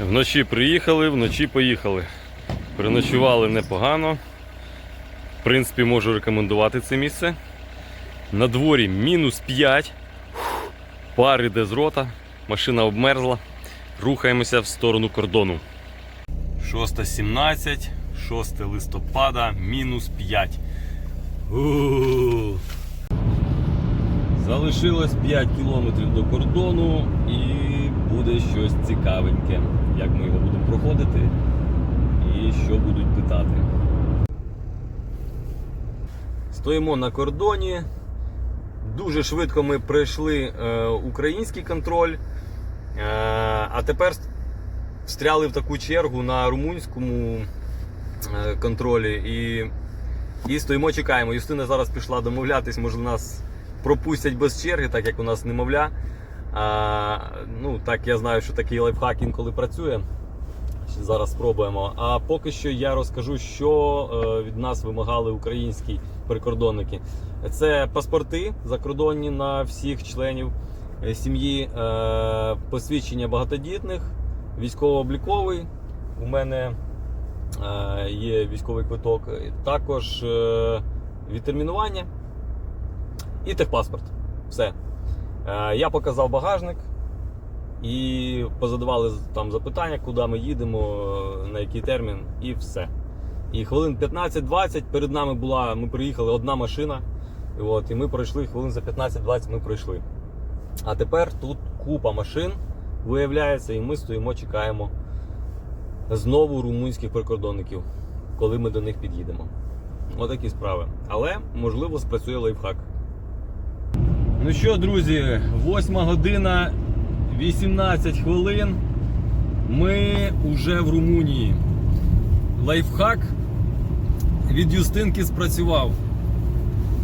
Вночі приїхали, вночі поїхали. Переночували непогано. В принципі, можу рекомендувати це місце. На дворі мінус 5. Фух, Пар іде з рота, машина обмерзла. Рухаємося в сторону кордону. 6.17, 6 листопада, мінус 5. У-у-у. Залишилось 5 кілометрів до кордону і буде щось цікавеньке, як ми його будемо проходити і що будуть питати. Стоїмо на кордоні. Дуже швидко ми пройшли е, український контроль, е, а тепер встряли в таку чергу на румунському е, контролі і, і стоїмо, чекаємо. Юстина зараз пішла домовлятись, може нас пропустять без черги, так як у нас немовля. А, ну, так я знаю, що такий лайфхак інколи працює. Зараз спробуємо. А поки що я розкажу, що е, від нас вимагали українські прикордонники. Це паспорти закордонні на всіх членів е, сім'ї, е, посвідчення багатодітних, військово-обліковий. У мене є військовий квиток, також відтермінування і техпаспорт. Все. Е, Я показав багажник і позадавали там запитання, куди ми їдемо, е, на який термін, і все. І хвилин 15-20 перед нами була, ми приїхали одна машина. От, і ми пройшли хвилин за 15-20 ми пройшли. А тепер тут купа машин виявляється, і ми стоїмо, чекаємо знову румунських прикордонників, коли ми до них під'їдемо. Отакі справи. Але можливо спрацює лайфхак. Ну що, друзі, 8 година 18 хвилин. Ми вже в Румунії. Лайфхак від Юстинки спрацював.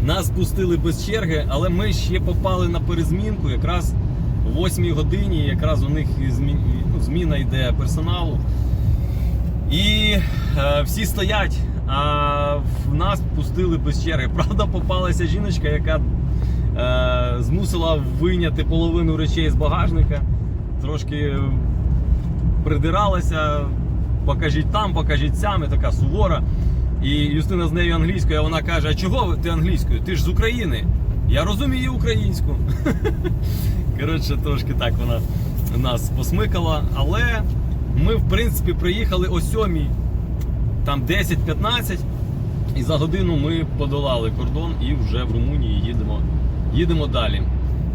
Нас пустили без черги, але ми ще попали на перезмінку якраз о 8 годині. Якраз у них і ну, зміна йде персоналу. І е, всі стоять, а в нас пустили без черги. Правда, попалася жіночка, яка змусила вийняти половину речей з багажника. Трошки придиралася, покажіть там, покажіть сям, і така сувора. І Юстина з нею англійською, а вона каже: А чого ти англійською? Ти ж з України. Я розумію українську. Коротше, трошки так вона нас посмикала, але ми, в принципі, приїхали о 7, там 10-15, і за годину ми подолали кордон і вже в Румунії їдемо, їдемо далі.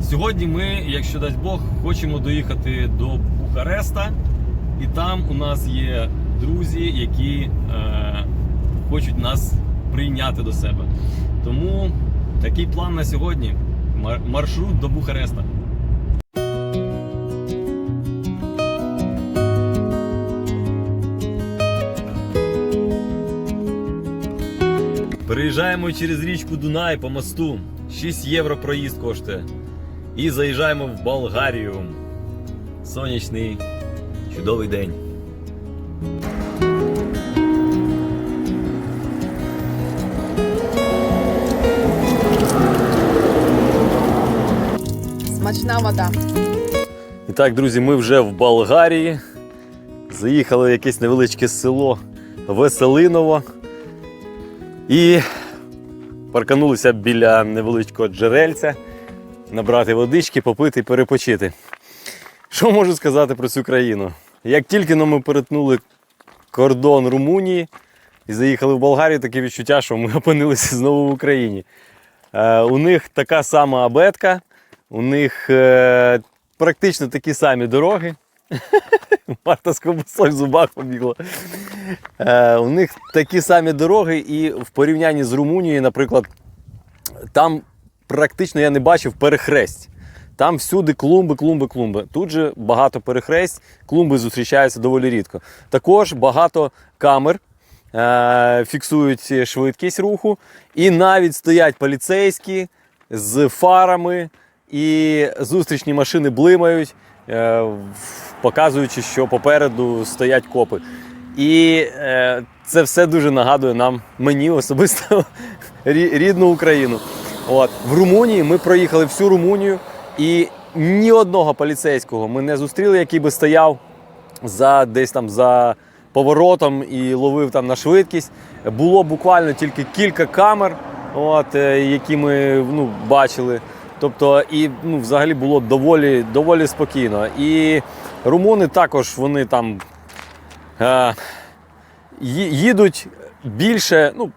Сьогодні ми, якщо дасть Бог, хочемо доїхати до Бухареста, і там у нас є друзі, які е, хочуть нас прийняти до себе. Тому такий план на сьогодні. Маршрут до Бухареста. Переїжджаємо через річку Дунай по мосту. 6 євро проїзд коштує. І заїжджаємо в Болгарію. Сонячний, чудовий день. Смачна вода. І так, друзі, ми вже в Болгарії. Заїхали в якесь невеличке село Веселиново. І парканулися біля невеличкого джерельця, набрати водички, попити і перепочити. Що можу сказати про цю країну? Як тільки ми перетнули кордон Румунії і заїхали в Болгарію, таке відчуття, що ми опинилися знову в Україні. Е, у них така сама абетка, у них е, практично такі самі дороги. Марта з ковбасою в зубах побігла. Е, у них такі самі дороги, і в порівнянні з Румунією, наприклад, там практично я не бачив перехресть. Там всюди клумби, клумби, клумби. Тут же багато перехресть, клумби зустрічаються доволі рідко. Також багато камер е, фіксують швидкість руху, і навіть стоять поліцейські з фарами, і зустрічні машини блимають, показуючи, що попереду стоять копи. І е, це все дуже нагадує нам, мені особисто рідну Україну. От. В Румунії ми проїхали всю Румунію, і ні одного поліцейського ми не зустріли, який би стояв за десь там за поворотом і ловив там на швидкість. Було буквально тільки кілька камер, от, е, які ми ну, бачили. Тобто, і ну, взагалі було доволі, доволі спокійно. І румуни також вони там е, їдуть більше, ну,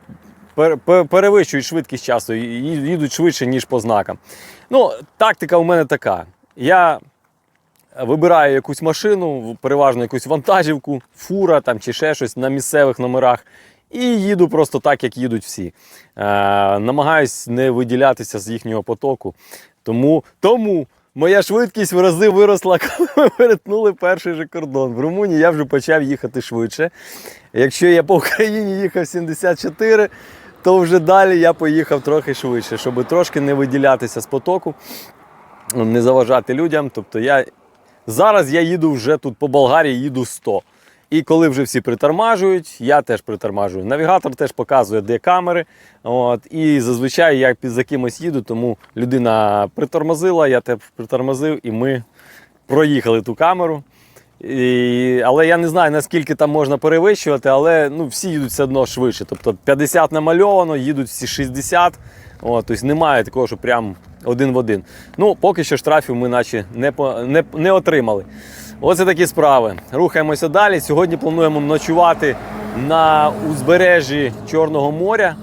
пер- пер- перевищують швидкість і їдуть швидше, ніж по знакам. Ну, тактика у мене така. Я вибираю якусь машину, переважно якусь вантажівку, фура там, чи ще щось на місцевих номерах. І їду просто так, як їдуть всі. Е, намагаюсь не виділятися з їхнього потоку. Тому, тому моя швидкість в рази виросла, коли ми перетнули перший же кордон. В Румунії я вже почав їхати швидше. Якщо я по Україні їхав 74, то вже далі я поїхав трохи швидше, щоб трошки не виділятися з потоку, не заважати людям. Тобто я зараз я їду вже тут по Болгарії, їду 100. І коли вже всі притормажують, я теж притормажую. Навігатор теж показує, де камери. От, і зазвичай я під за кимось їду, тому людина притормозила, я теж притормозив, і ми проїхали ту камеру. І, але я не знаю, наскільки там можна перевищувати, але ну, всі їдуть все одно швидше. Тобто 50 намальовано, їдуть всі 60. От, тобто немає такого, що прям один в один. Ну, поки що штрафів ми наче не, не, не отримали. Оце такі справи. Рухаємося далі. Сьогодні плануємо ночувати на узбережжі Чорного моря.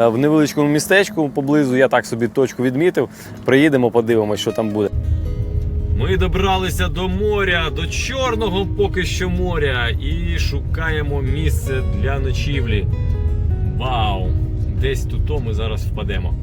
е, В невеличкому містечку поблизу, я так собі точку відмітив. Приїдемо, подивимось, що там буде. Ми добралися до моря, до чорного поки що моря, і шукаємо місце для ночівлі. Вау! Десь тут ми зараз впадемо.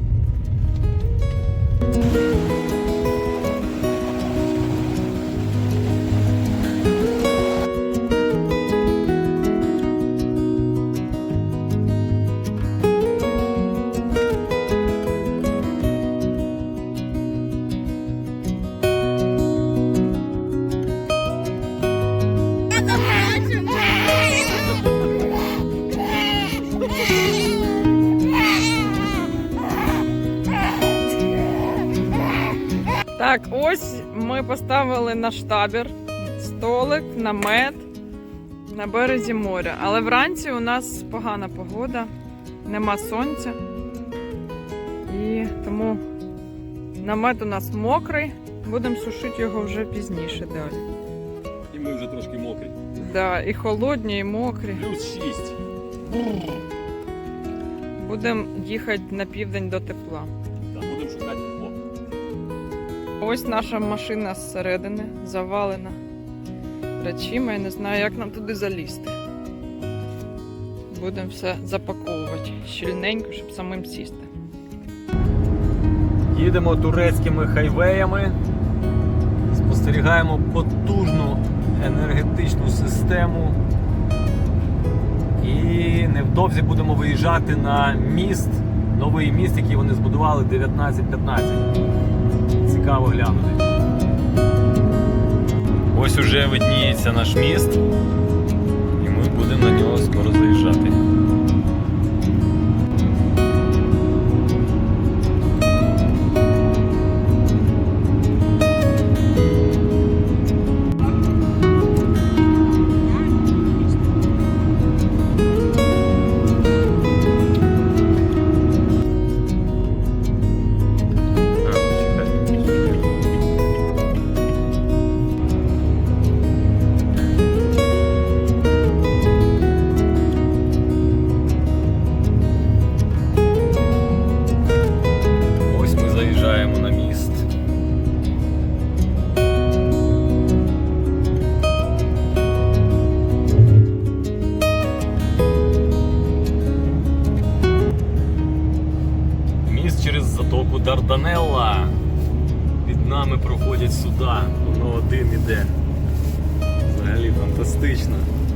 Ось ми поставили наш табір, столик, намет на березі моря. Але вранці у нас погана погода, нема сонця. І тому намет у нас мокрий. Будемо сушити його вже пізніше далі. І ми вже трошки мокрі. Да, і холодні, і мокрі. Плюс 6. Будемо їхати на південь до тепла. Ось наша машина зсередини завалена речима. Я не знаю, як нам туди залізти. Будемо все запаковувати щільненько, щоб самим сісти. Їдемо турецькими хайвеями, спостерігаємо потужну енергетичну систему. І невдовзі будемо виїжджати на міст, новий міст, який вони збудували 1915. Цікаво глянути. Ось уже видніється наш міст, фантастично.